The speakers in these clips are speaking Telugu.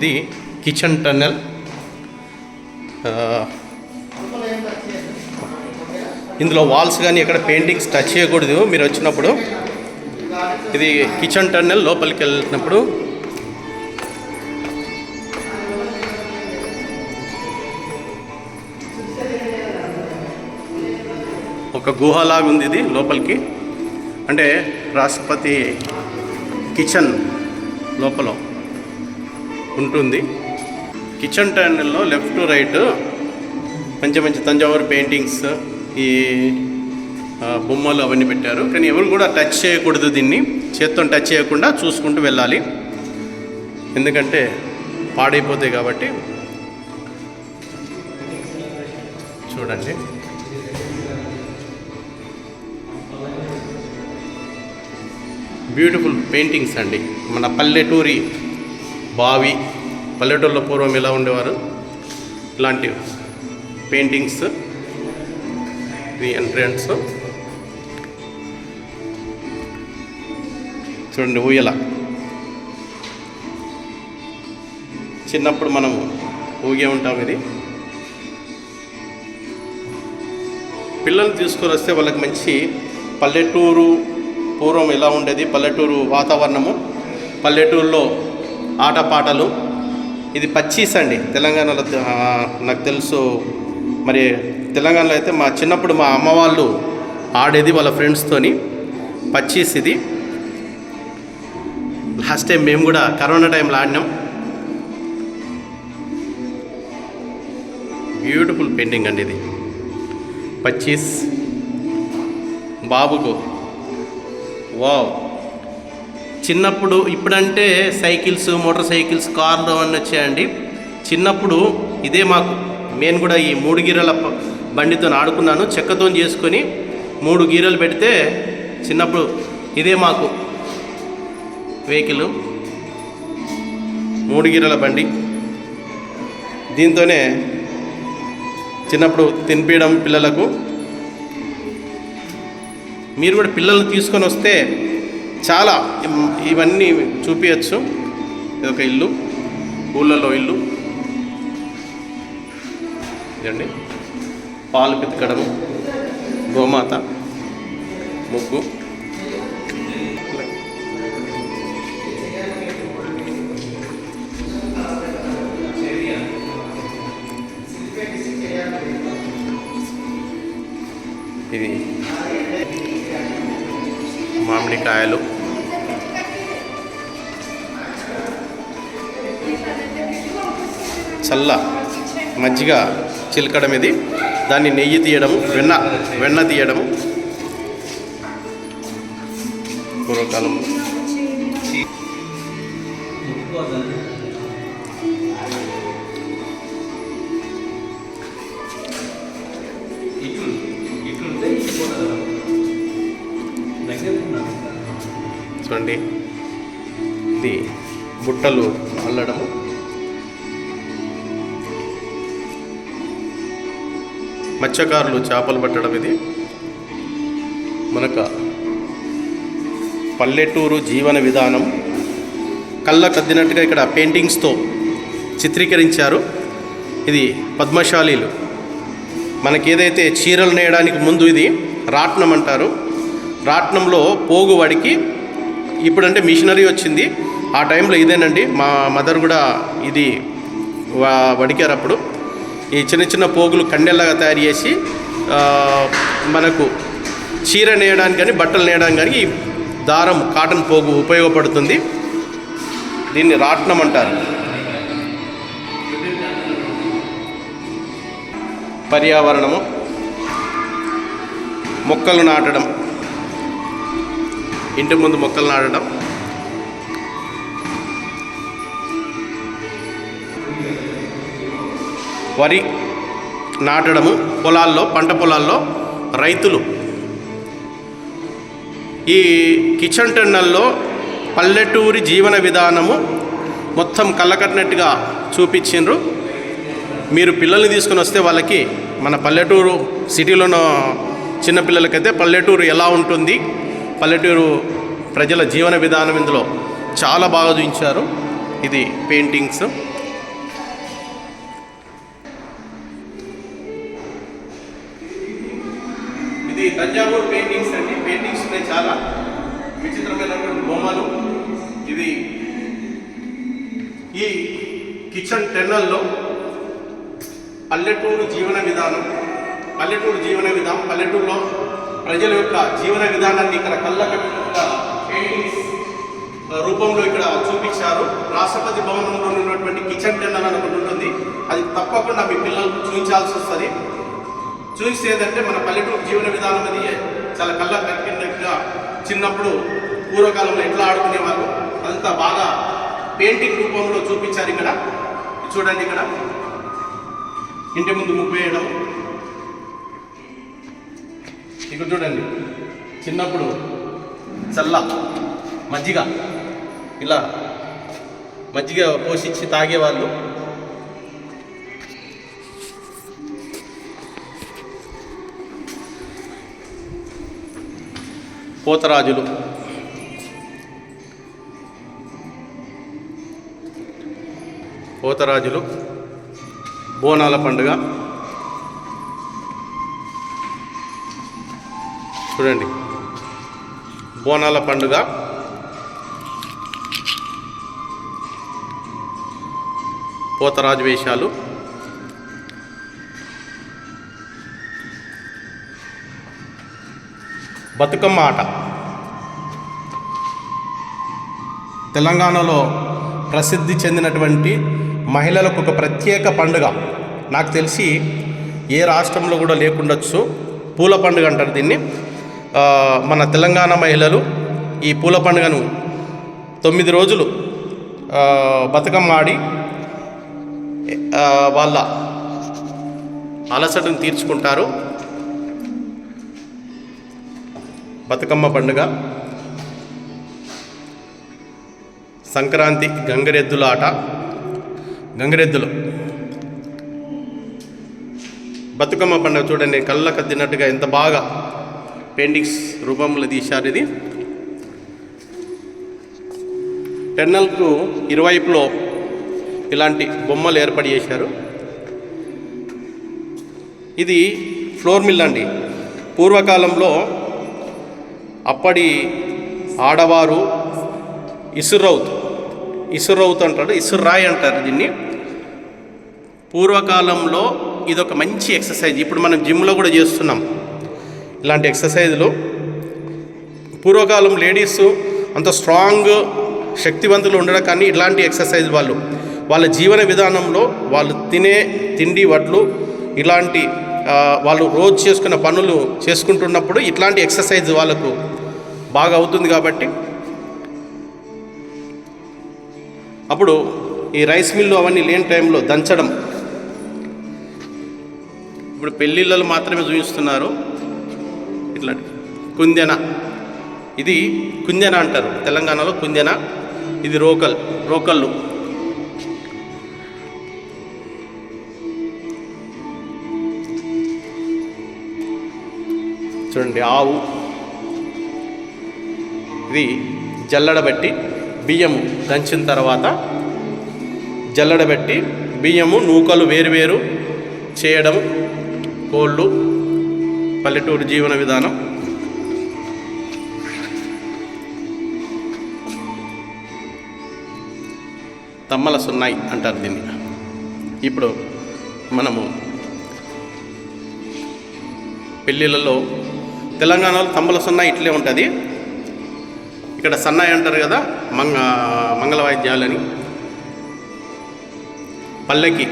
ఇది కిచెన్ టన్నెల్. ఇందులో వాల్స్ కానీ ఎక్కడ పెయింటింగ్స్ టచ్ చేయకూడదు. మీరు వచ్చినప్పుడు ఇది కిచెన్ టన్నెల్ లోపలికి వెళ్ళినప్పుడు ఒక గుహలాగా ఉంది ఇది లోపలికి. అంటే రాష్ట్రపతి కిచెన్ లోపల. ఉంటుంది. కిచెన్ టన్నెల్లో లెఫ్ట్ టు రైట్ మంచి మంచి తంజావూరు పెయింటింగ్స్ ఈ బొమ్మలు అవన్నీ పెట్టారు. కానీ ఎవరు కూడా టచ్ చేయకూడదు దీన్ని. చేత్తో టచ్ చేయకుండా చూసుకుంటూ వెళ్ళాలి. ఎందుకంటే పాడైపోతాయి కాబట్టి. చూడండి. బ్యూటిఫుల్ పెయింటింగ్స్ అండి. మన పల్లెటూరి బావి పల్లెటూరులో పూర్వం ఎలా ఉండేవారు? ఇలాంటి పెయింటింగ్స్ ఇది ఎంట్రన్స్ చూడండి ఊయల. చిన్నప్పుడు మనం ఊగే ఉంటాం ఇది. పిల్లలు తీసుకొని వస్తే వాళ్ళకి మంచి పల్లెటూరు పూర్వం ఎలా ఉండేది? పల్లెటూరు వాతావరణము పల్లెటూరులో ఆటపాటలు. ఇది పచ్చీస్ అండి. తెలంగాణలో నాకు తెలుసు. మరి తెలంగాణలో అయితే మా చిన్నప్పుడు మా అమ్మ వాళ్ళు ఆడేది వాళ్ళ ఫ్రెండ్స్తోని పచ్చీస్ ఇది. లాస్ట్ టైం మేము కూడా కరోనా టైంలో ఆడినాం. బ్యూటిఫుల్ పెయింటింగ్ అండి ఇది. పచ్చీస్. బాబుకు. వావ్. చిన్నప్పుడు ఇప్పుడంటే సైకిల్స్ మోటార్ సైకిల్స్ కార్లు అవన్నీ వచ్చాయండి. చిన్నప్పుడు ఇదే మాకు. నేను కూడా ఈ మూడు గీరల బండితో ఆడుకున్నాను. చెక్కతో చేసుకొని మూడు గీరలు పెడితే చిన్నప్పుడు ఇదే మాకు వెహికల్. మూడు గీరల బండి. దీంతోనే చిన్నప్పుడు తినిపించడం పిల్లలకు. మీరు కూడా పిల్లల్ని తీసుకొని వస్తే చాలా ఇవన్నీ చూపించచ్చు ఇది ఒక ఇల్లు. ఊళ్ళలో ఇల్లు. ఇదండి. పాలు పితకడము. గోమాత. ముగ్గు. ఇది మామిడికాయలు. చల్ల మజ్జిగ చిలకడం ఇది. దాన్ని నెయ్యి తీయడము వెన్న వెన్న తీయడము పూర్వకాలం. చూడండి. ఇది బుట్టలు అల్లడము. మత్స్యకారులు చేపలు పట్టడం ఇది. మనక పల్లెటూరు జీవన విధానం. కళ్ళ కద్దినట్టుగా ఇక్కడ పెయింటింగ్స్తో చిత్రీకరించారు. ఇది పద్మశాలీలు. మనకి ఏదైతే చీరలు నేయడానికి ముందు ఇది రాట్నం అంటారు. రాట్నంలో పోగు వడికి ఇప్పుడంటే మిషనరీ వచ్చింది. ఆ టైంలో ఇదేనండి మా మదర్ కూడా ఇది వడికారు అప్పుడు. ఈ చిన్న చిన్న పోగులు కండెల్లాగా తయారు చేసి మనకు చీర నేయడానికి కానీ బట్టలు నేయడానికి కానీ ఈ దారం కాటన్ పోగు ఉపయోగపడుతుంది. దీన్ని రాట్నం అంటారు. పర్యావరణము మొక్కలు నాటడం. ఇంటి ముందు మొక్కలు నాటడం. వరి నాటడము పొలాల్లో పంట పొలాల్లో రైతులు ఈ కిచెన్ టెన్నల్లో పల్లెటూరి జీవన విధానము మొత్తం కళ్ళకట్టినట్టుగా చూపించిండ్రు. మీరు పిల్లల్ని తీసుకొని వస్తే వాళ్ళకి మన పల్లెటూరు సిటీలో ఉన్న చిన్నపిల్లలకైతే పల్లెటూరు ఎలా ఉంటుంది పల్లెటూరు ప్రజల జీవన విధానం ఇందులో చాలా బాగా చూపించారు. ఇది పెయింటింగ్స్. కిచెన్ టెన్నల్లో పల్లెటూరు జీవన విధానం పల్లెటూరు జీవన విధానం పల్లెటూరులో ప్రజల యొక్క జీవన విధానాన్ని ఇక్కడ కళ్ళకట్టినట్టుగా పెయింటింగ్స్ రూపంలో ఇక్కడ చూపించారు. రాష్ట్రపతి భవనంలో ఉన్నటువంటి కిచెన్ టెన్నల్ అని ఒకటి అది తప్పకుండా మీ పిల్లలకు చూపించాల్సి వస్తుంది. చూస్తే మన పల్లెటూరు జీవన విధానం అది చాలా కళ్ళ కట్టినట్టుగా చిన్నప్పుడు పూర్వకాలంలో ఎట్లా ఆడుకునేవారు అదంతా బాగా పెయింటింగ్ రూపంలో చూపించారు ఇక్కడ. చూడండి ఇక్కడ. ఇంటి ముందు ముగ్గు వేయడం. ఇక్కడ చూడండి. చిన్నప్పుడు చల్ల మజ్జిగ ఇలా మజ్జిగ పోషించి తాగేవాళ్ళు. పోతరాజులు. పోతరాజులు బోనాల పండుగ. చూడండి. బోనాల పండుగ. పోతరాజు వేషాలు. బతుకమ్మ ఆట. తెలంగాణలో ప్రసిద్ధి చెందినటువంటి మహిళలకు ఒక ప్రత్యేక పండుగ. నాకు తెలిసి ఏ రాష్ట్రంలో కూడా లేకుండొచ్చు. పూల పండుగ అంటారు దీన్ని. మన తెలంగాణ మహిళలు ఈ పూల పండుగను తొమ్మిది రోజులు బతుకమ్మ ఆడి వాళ్ళ అలసటను తీర్చుకుంటారు. బతుకమ్మ పండుగ. సంక్రాంతి గంగరెద్దుల ఆట. గంగరెద్దులు. బతుకమ్మ పండుగ చూడండి కళ్ళకు తిన్నట్టుగా ఎంత బాగా పెయింటింగ్స్ రూపంలో తీశారు ఇది. టెన్నల్కు ఇరువైపులో ఇలాంటి బొమ్మలు ఏర్పాటు చేశారు. ఇది ఫ్లోర్ మిల్ అండి. పూర్వకాలంలో అప్పటి ఆడవారు ఇసురౌత్ ఇసురౌత్ అంటారు ఇసురాయ్ అంటారు దీన్ని. పూర్వకాలంలో ఇది ఒక మంచి ఎక్సర్సైజ్. ఇప్పుడు మనం జిమ్లో కూడా చేస్తున్నాం. ఇలాంటి ఎక్సర్సైజ్లు. పూర్వకాలం లేడీస్ అంత స్ట్రాంగ్ శక్తివంతులు ఉండడం కానీ ఇలాంటి ఎక్సర్సైజ్ వాళ్ళు. వాళ్ళ జీవన విధానంలో వాళ్ళు తినే తిండి వడ్లు ఇలాంటి వాళ్ళు రోజు చేసుకున్న పనులు చేసుకుంటున్నప్పుడు ఇట్లాంటి ఎక్సర్సైజ్ వాళ్ళకు బాగా అవుతుంది కాబట్టి అప్పుడు ఈ రైస్ మిల్లు అవన్నీ లేని టైంలో దంచడం ఇప్పుడు పెళ్ళిళ్ళలో మాత్రమే చూపిస్తున్నారు ఇట్లా కుందెన. ఇది కుందెన అంటారు. తెలంగాణలో కుందెన. ఇది రోకల్ రోకళ్ళు. చూడండి ఆవు. ఇది జల్లడబెట్టి బియ్యము దంచిన తర్వాత జల్లడబెట్టి బియ్యము నూకలు వేరువేరు చేయడం కోళ్ళు పల్లెటూరు జీవన విధానం. తమ్మల సున్నాయి అంటారు దీన్ని. ఇప్పుడు మనము పెళ్ళిళ్ళలో తెలంగాణలో తమ్మల సున్నాయి ఇట్లే ఉంటుంది. ఇక్కడ సన్నాయి అంటారు కదా మంగ మంగళ వాయిద్యాలని. పల్లెకి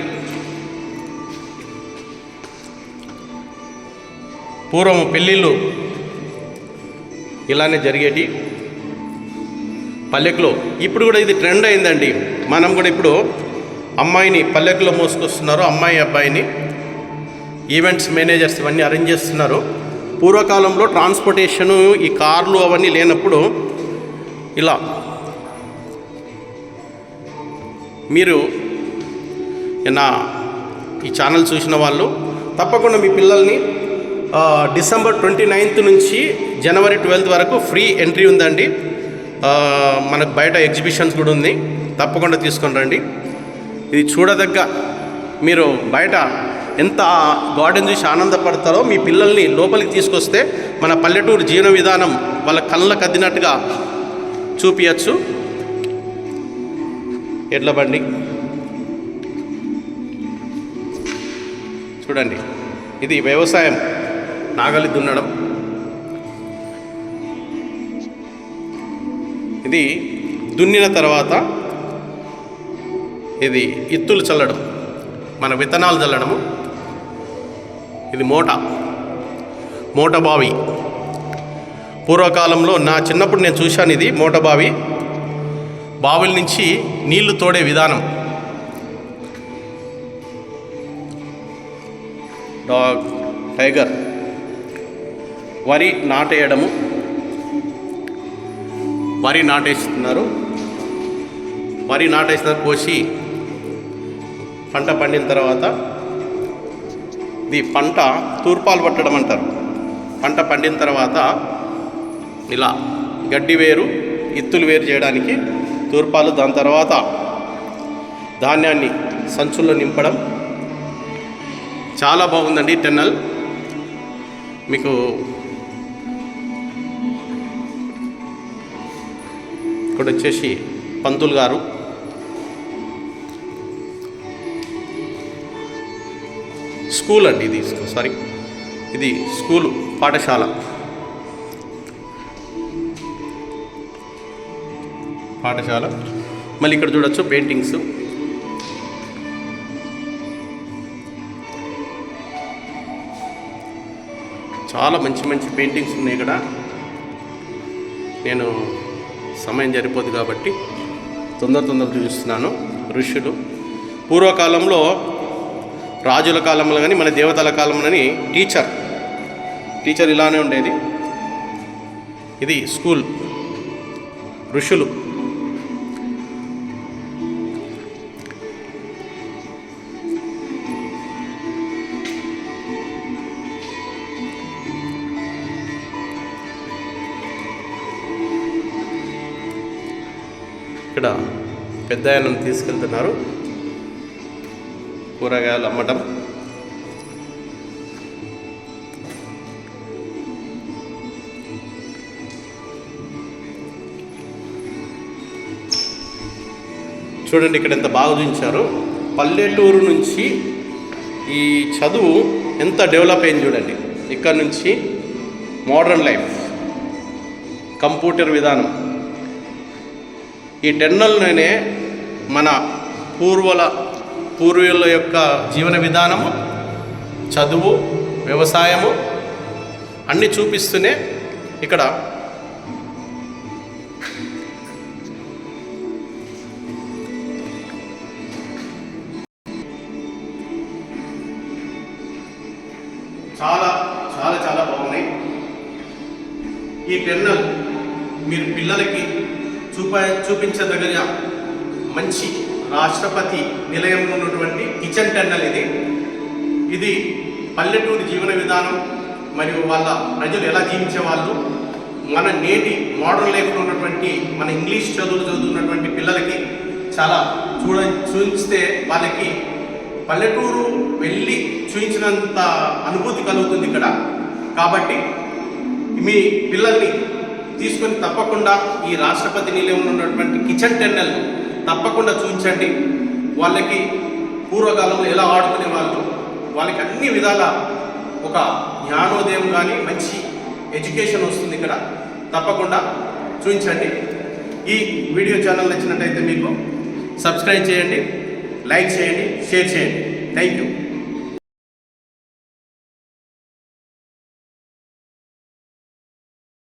పూర్వం పెళ్ళిళ్ళు ఇలానే జరిగేటి పల్లెకులో. ఇప్పుడు కూడా ఇది ట్రెండ్ అయిందండి. మనం కూడా ఇప్పుడు అమ్మాయిని పల్లెకులో మోసుకొస్తున్నారు అమ్మాయి అబ్బాయిని. ఈవెంట్స్ మేనేజర్స్ ఇవన్నీ అరేంజ్ చేస్తున్నారు. పూర్వకాలంలో ట్రాన్స్పోర్టేషను ఈ కార్లు అవన్నీ లేనప్పుడు ఇలా మీరు నా ఈ ఛానల్ చూసిన వాళ్ళు తప్పకుండా మీ పిల్లల్ని డిసెంబర్ ట్వంటీ నైన్త్ నుంచి జనవరి ట్వెల్త్ వరకు ఫ్రీ ఎంట్రీ ఉందండి. మనకు బయట ఎగ్జిబిషన్స్ కూడా ఉంది. తప్పకుండా తీసుకొని రండి. ఇది చూడదగ్గ మీరు బయట ఎంత గార్డెన్ చూసి ఆనందపడతారో మీ పిల్లల్ని లోపలికి తీసుకొస్తే మన పల్లెటూరు జీవన విధానం వాళ్ళ కళ్ళకు అద్దినట్టుగా చూపించచ్చు ఎడ్ల బండి. చూడండి. ఇది వ్యవసాయం. నాగలి దున్నడం. ఇది దున్నిన తర్వాత ఇది ఇత్తులు చల్లడం మన విత్తనాలు చల్లడము. ఇది మూట మోట బావి. పూర్వకాలంలో నా చిన్నప్పుడు నేను చూశాను ఇది మోట బావి. బావిల నుంచి నీళ్ళు తోడే విధానం. Dog tiger. వరి నాటేయడము. వరి నాటేస్తున్నారు. వరి నాటేస్తున్నారు కోసి పంట పండిన తర్వాత ఇది పంట తూర్పాలు పట్టడం అంటారు. పంట పండిన తర్వాత ఇలా గడ్డి వేరు ఇత్తులు వేరు చేయడానికి తూర్పాలు దాని తర్వాత ధాన్యాన్ని సంచుల్లో నింపడం. చాలా బాగుందండి టెన్నల్. మీకు ఇక్కడ వచ్చేసి పంతులు గారు. స్కూల్ అండి ఇది సారీ ఇది స్కూలు పాఠశాల. పాఠశాల. మళ్ళీ ఇక్కడ చూడొచ్చు పెయింటింగ్స్. చాలా మంచి మంచి పెయింటింగ్స్ ఉన్నాయి ఇక్కడ. నేను సమయం సరిపోదు కాబట్టి తొందర తొందర చూపిస్తున్నాను. ఋషులు పూర్వకాలంలో రాజుల కాలంలో కానీ మన దేవతల కాలంలోని టీచర్ టీచర్ ఇలానే ఉండేది. ఇది స్కూల్ ఋషులు ఇక్కడ పెద్ద ఆయనను తీసుకెళ్తున్నారు. కూరగాయలు అమ్మటం. చూడండి ఇక్కడ ఎంత బాగా చూపించారు. పల్లెటూరు నుంచి ఈ చదువు ఎంత డెవలప్ అయింది చూడండి. ఇక్కడ నుంచి మోడర్న్ లైఫ్ కంప్యూటర్ విధానం. ఈ టెన్నల్లోనే మన పూర్వల పూర్వీకుల యొక్క జీవన విధానము చదువు వ్యవసాయము అన్నీ చూపిస్తూనే ఇక్కడ చూప చూపించదగిన మంచి రాష్ట్రపతి నిలయంలో ఉన్నటువంటి కిచెన్ టెండల్ ఇది. ఇది పల్లెటూరి జీవన విధానం మరియు వాళ్ళ ప్రజలు ఎలా జీవించేవాళ్ళు మన నేటి మోడర్న్ లైఫ్లో ఉన్నటువంటి మన ఇంగ్లీష్ చదువులు చదువుతున్నటువంటి పిల్లలకి చాలా చూడ చూపిస్తే వాళ్ళకి పల్లెటూరు వెళ్ళి చూపించినంత అనుభూతి కలుగుతుంది ఇక్కడ. కాబట్టి మీ పిల్లల్ని తీసుకొని తప్పకుండా ఈ రాష్ట్రపతి నిలయంలో ఉన్నటువంటి కిచెన్ టెన్నెల్ తప్పకుండా చూపించండి వాళ్ళకి పూర్వకాలంలో ఎలా ఆడుకునే వాళ్ళు వాళ్ళకి అన్ని విధాల ఒక జ్ఞానోదయం కానీ మంచి ఎడ్యుకేషన్ వస్తుంది ఇక్కడ. తప్పకుండా చూపించండి ఈ వీడియో ఛానల్ నచ్చినట్టయితే మీకు సబ్స్క్రైబ్ చేయండి లైక్ చేయండి షేర్ చేయండి. Thank you.